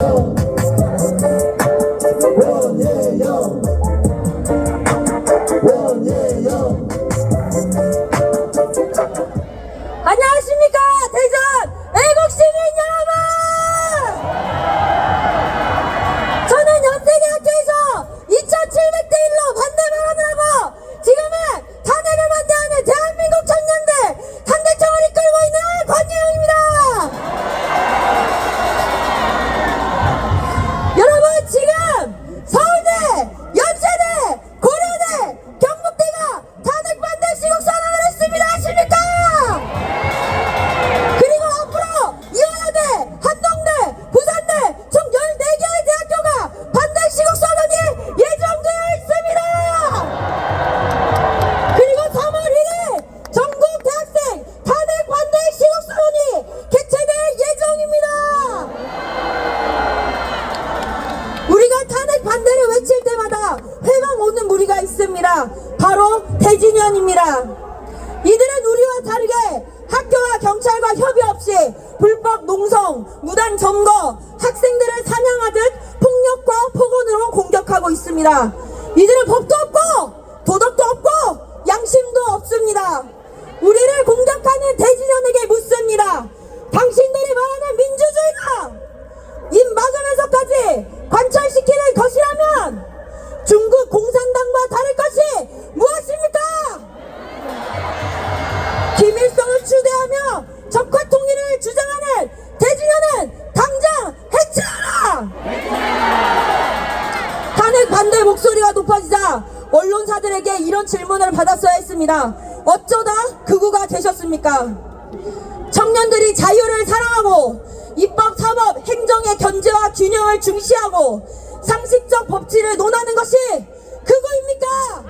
원 바로 대진현입니다. 이들은 우리와 다르게 학교와 경찰과 협의 없이 불법 농성, 무단 점거, 학생들을 사냥하듯 폭력과 폭언으로 공격하고 있습니다. 이들은 법도 없고 도덕도 없고 양심도 없습니다. 우리를 공격하는 대진현에게 묻습니다. 당신 목소리가 높아지자 언론사들에게 이런 질문을 받았어야 했습니다. 어쩌다 극우가 되셨습니까? 청년들이 자유를 사랑하고 입법, 사법, 행정의 견제와 균형을 중시하고 상식적 법치를 논하는 것이 그거입니까?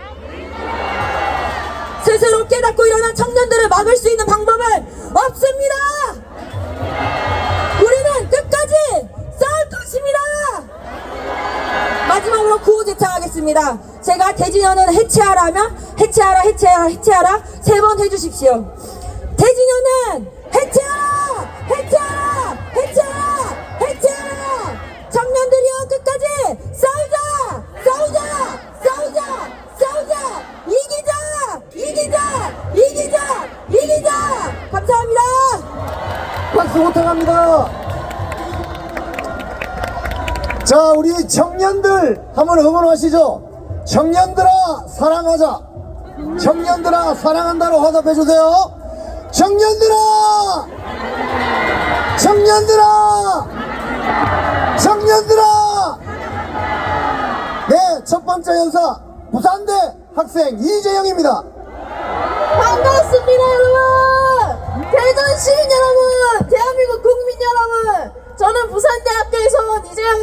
스스로 깨닫고 일어난 청년들을 막을 수 있는 방법은 대진현은 해체하라면 해체하라 해체하라 해체하라? 세 번 해주십시오. 대진현은 해체하라! 해체하라! 해체하라! 해체하라! 청년들이여 끝까지 싸우자! 싸우자! 싸우자! 싸우자! 이기자! 이기자! 이기자! 이기자! 감사합니다. 박수 호탕합니다. 자 우리 청년들 한번 응원하시죠 청년들아 사랑하자. 청년들아 사랑한다로 화답해 주세요. 청년들아! 청년들아! 청년들아! 네 첫 번째 연사 부산대 학생 이재영입니다. 반갑습니다 여러분! 대전 시민 여러분! 대한민국 국민 여러분! 저는 부산대학교에서 온 이재영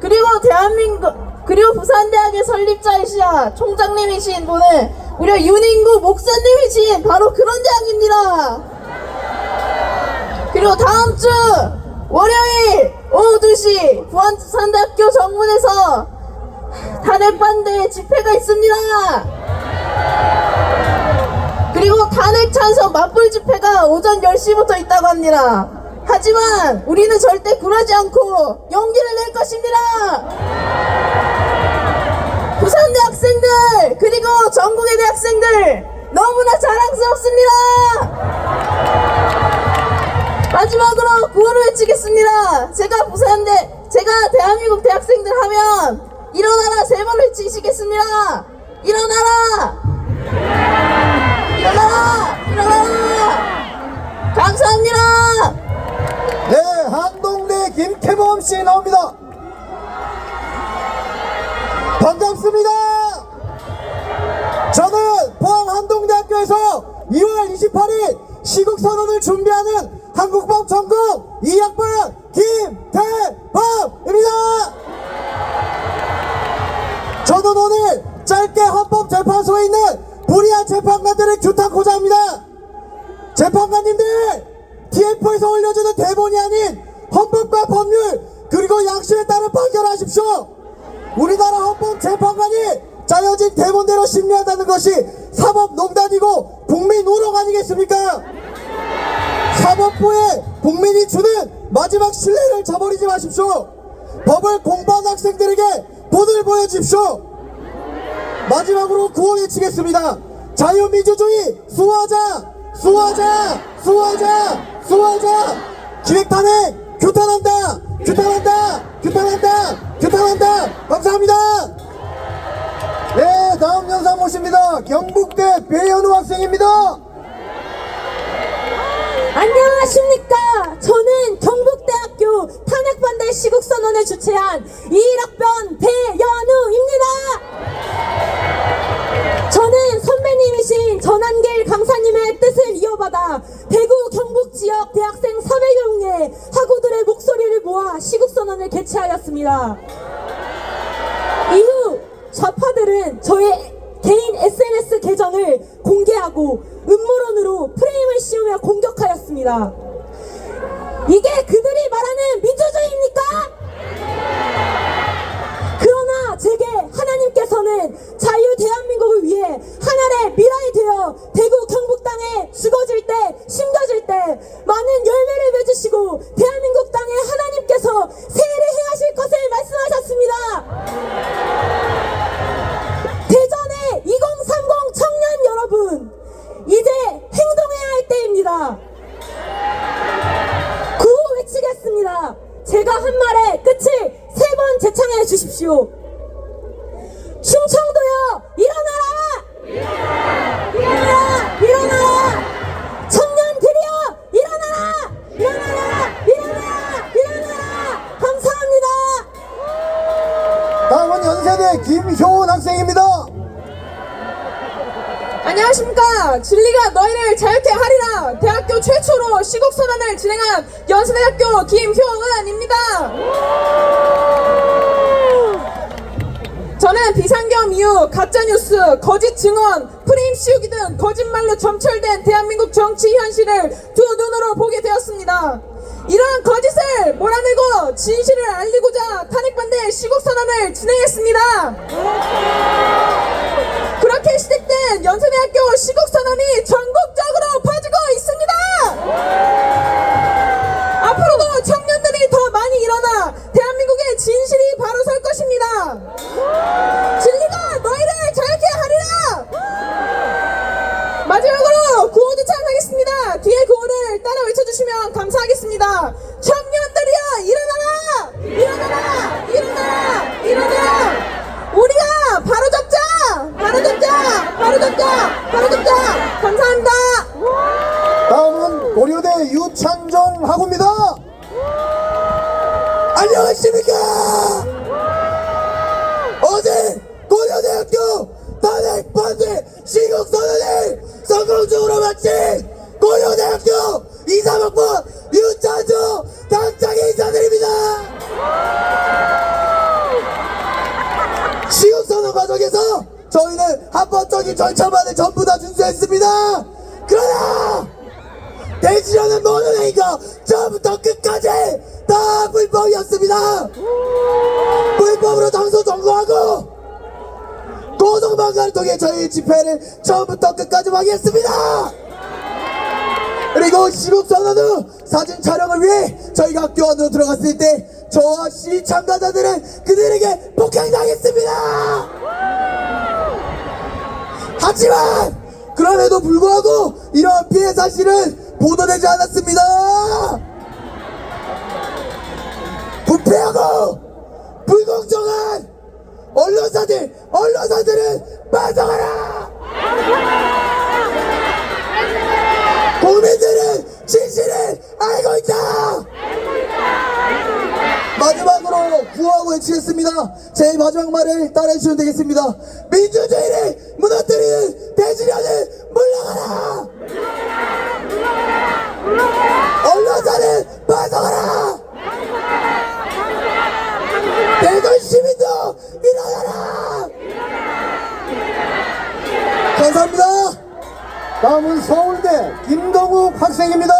그리고 대한민국 그리고 부산대학의 설립자이시자 총장님이신 분은 우리 윤인구 목사님이신 바로 그런 대학입니다 그리고 다음 주 월요일 오후 2시 부안산대학교 정문에서 탄핵 반대 집회가 있습니다. 그리고 탄핵 찬성 맞불 집회가 오전 10시부터 있다고 합니다. 하지만 우리는 절대 굴하지 않고 용기를 낼 것입니다. 부산 대 학생들 그리고 전국의 대학생들 너무나 자랑스럽습니다. 마지막으로 구호를 외치겠습니다. 제가 부산대, 제가 대한민국 대학생들 하면 일어나라 세 번 외치시겠습니다. 일어나라! 일어나라! 일어나라! 감사합니다. 네, 한동대 김태범 씨 나옵니다. 반갑습니다. 저는 포항 한동대학교에서 2월 28일 시국 선언을 준비하는 한국법 전공 2학번 김태범입니다. 저는 오늘 짧게 헌법재판소에 있는 불의한 재판관들을 규탄코자 합니다. 재판관님들 TF에서 올려주는 대본이 아닌 헌법과 법률 그리고 양심에 따라 판결하십시오 우리나라 헌법재판관이 짜여진 대본대로 심리한다는 것이 사법농단이고 국민 우롱 아니겠습니까? 사법부에 국민이 주는 마지막 신뢰를 저버리지 마십시오. 법을 공부한 학생들에게 본을 보여주십시오. 마지막으로 구호 외치겠습니다. 자유민주주의 수호하자! 수호하자! 수호하자! 수호하자! 기획탄핵 규탄한다! 규탄한다! 규탄한다! 규탄한다! 감사합니다! 네, 다음 영상 모십니다. 경북대 배현우 학생입니다. 안녕하십니까. 저는 경북대학교 탄핵반대 시국선언을 주최한 21학번 배연우입니다. 저는 선배님이신 전한길 강사님의 뜻을 이어받아 지역 대학생 400여 명의 학우들의 목소리를 모아 시국선언을 개최하였습니다. 이후 좌파들은 저의 개인 SNS 계정을 공개하고 음모론으로 프레임을 씌우며 공격하였습니다. 이게 그들이 말하는 민주주의입니까? 할 때입니다. 구호 외치겠습니다. 제가 한 말의 끝을 세 번 재창해 주십시오. 충청도여, 일어나라! 일어나라! 일어나라! 청년들이여, 일어나라! 일어나라! 일어나라! 일어나라! 감사합니다. 다음은 연세대 김효은 학생입니다. 안녕하십니까. 진리가 너희를 자유케 하리라. 대학교 최초로 시국선언을 진행한 연세대학교 김효은입니다. 저는 비상경 이후 가짜뉴스, 거짓 증언, 프레임 씌우기 등 거짓말로 점철된 대한민국 정치 현실을 두 눈으로 보게 되었습니다. 이러한 거짓을 몰아내고 진실을 알리고자 탄핵반대 시국선언을 진행했습니다. 시작된 연세대학교 시국선언이 전국적으로 퍼지고 있습니다. 앞으로도 청년들이 더 많이 일어나 대한민국의 진실이 바로 설 것입니다. 진리가 너희를 자유케 하리라. 마지막으로 구호 주창하겠습니다. 뒤에 구호를 따라 외쳐주시면 감사하겠습니다. 청년들이여 일어나라! 일어나라! 일어나라! 일어나라! 우리가 바로 잡자! 바로 잡자! 바로 잡자! 바로 잡자! 감사합니다. 다음은 고려대 유찬종 학우입니다. 절차만을 전부 다 준수했습니다. 그러나 대지라는 모든 행위가 처음부터 끝까지 다 불법이었습니다. 불법으로 당소 정거하고 고성방가를 통해 저희 집회를 처음부터 끝까지 방해했습니다. 그리고 시국 선언 후 사진 촬영을 위해 저희가 학교 안으로 들어갔을 때 저와 시 참가자들은 그들에게 폭행당했습니다. 하지만 그럼에도 불구하고 이러한 피해 사실은 보도되지 않았습니다. 부패하고 불공정한 언론사들 언론사들은 빠져가라. 국민들은 진실을 알고 있다. 마지막으로 구호하고 외치겠습니다. 제 마지막 말을 따라해주시면 되겠습니다. 민주주의를 무너뜨리는 대지련을 물러가라! 언론사는 빠져가라! 대전 시민도 일어나라! 감사합니다. 다음은 서울대 김동욱 학생입니다.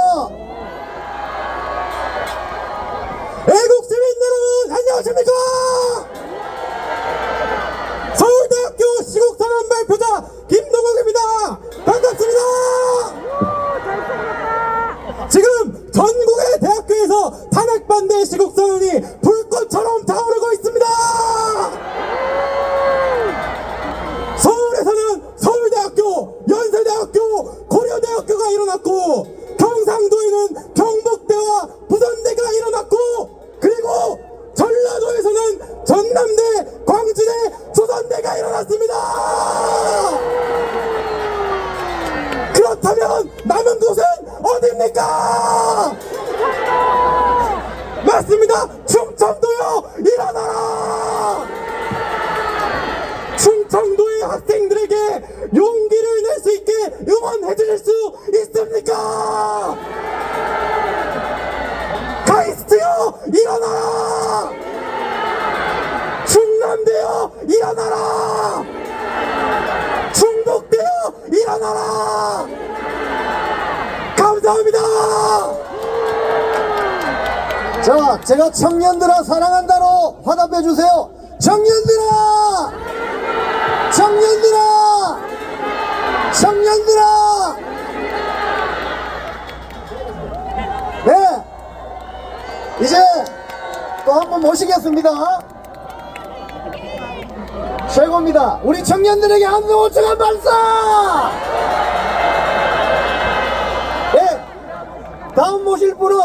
그렇다면 남은 곳은 어디입니까? 맞습니다. 충청도요 일어나라. 충청도의 학생들에게 용기를 낼 수 있게 응원해 주실 수 있습니까? 카이스트요 일어나라! 충남대요 일어나라! 충북대요 일어나라! 감사합니다! 자, 제가 청년들아 사랑한다로 화답해 주세요. 청년들아! 청년들아! 청년들아! 네! 이제 또 한 번 모시겠습니다. 최고입니다. 우리 청년들에게 5천원 발사! 네! 다음 모실 분은